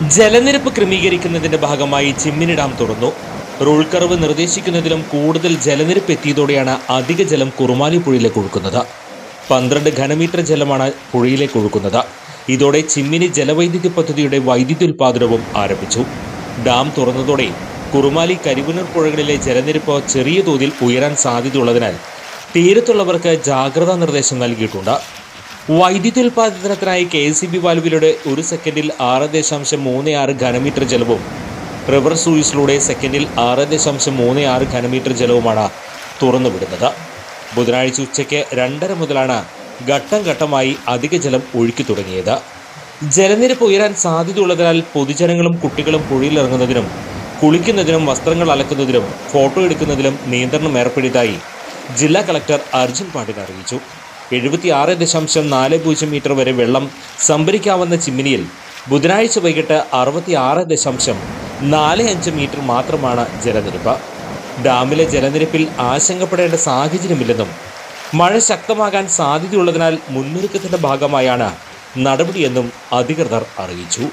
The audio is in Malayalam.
ജലനിരപ്പ് ക്രമീകരിക്കുന്നതിന്റെ ഭാഗമായി ചിമ്മിനി ഡാം തുറന്നു. റൂൾ കർവ് നിർദ്ദേശിക്കുന്നതിലും കൂടുതൽ ജലനിരപ്പ് എത്തിയതോടെയാണ് അധിക ജലം കുറുമാലി പുഴയിലേക്ക് ഒഴുക്കുന്നത്. പന്ത്രണ്ട് ഘനമീറ്റർ ജലമാണ് പുഴയിലേക്ക് ഒഴുക്കുന്നത്. ഇതോടെ ചിമ്മിനി ജലവൈദ്യുതി പദ്ധതിയുടെ വൈദ്യുതി ഉൽപാദനവും ആരംഭിച്ചു. ഡാം തുറന്നതോടെ കുറുമാലി കരിവുനർ പുഴകളിലെ ജലനിരപ്പ് ചെറിയ തോതിൽ ഉയരാൻ സാധ്യതയുള്ളതിനാൽ തീരത്തുള്ളവർക്ക് ജാഗ്രതാ നിർദ്ദേശം നൽകിയിട്ടുണ്ട്. വൈദ്യുതി ഉൽപ്പാദനത്തിനായി കെ സി ബി വാൽവിലൂടെ ഒരു സെക്കൻഡിൽ ആറ് ദശാംശം മൂന്ന് ആറ് ഘനമീറ്റർ ജലവും റിവർ സൂയിസിലൂടെ സെക്കൻഡിൽ ആറ് ദശാംശം മൂന്ന് ആറ് ഘനമീറ്റർ ജലവുമാണ് തുറന്നുവിടുന്നത്. ബുധനാഴ്ച ഉച്ചയ്ക്ക് രണ്ടര മുതലാണ് ഘട്ടം ഘട്ടമായി അധിക ജലം ഒഴുക്കി തുടങ്ങിയത്. ജലനിരപ്പ് ഉയരാൻ സാധ്യതയുള്ളതിനാൽ പൊതുജനങ്ങളും കുട്ടികളും പുഴയിലിറങ്ങുന്നതിനും കുളിക്കുന്നതിനും വസ്ത്രങ്ങൾ അലക്കുന്നതിനും ഫോട്ടോ എടുക്കുന്നതിലും നിയന്ത്രണം ഏർപ്പെടുത്തിയതായി ജില്ലാ കളക്ടർ അർജുൻ പാണ്ഡ്യൻ അറിയിച്ചു. എഴുപത്തിയാറ് ദശാംശം നാല് പൂജ്യം മീറ്റർ വരെ വെള്ളം സംഭരിക്കാവുന്ന ചിമ്മിനിയിൽ ബുധനാഴ്ച വൈകിട്ട് അറുപത്തിയാറ് ദശാംശം നാല് അഞ്ച് മീറ്റർ മാത്രമാണ് ജലനിരപ്പ്. ഡാമിലെ ജലനിരപ്പിൽ ആശങ്കപ്പെടേണ്ട സാഹചര്യമില്ലെന്നും മഴ ശക്തമാകാൻ സാധ്യതയുള്ളതിനാൽ മുന്നൊരുക്കത്തിന്റെ ഭാഗമായാണ് നടപടിയെന്നും അധികൃതർ അറിയിച്ചു.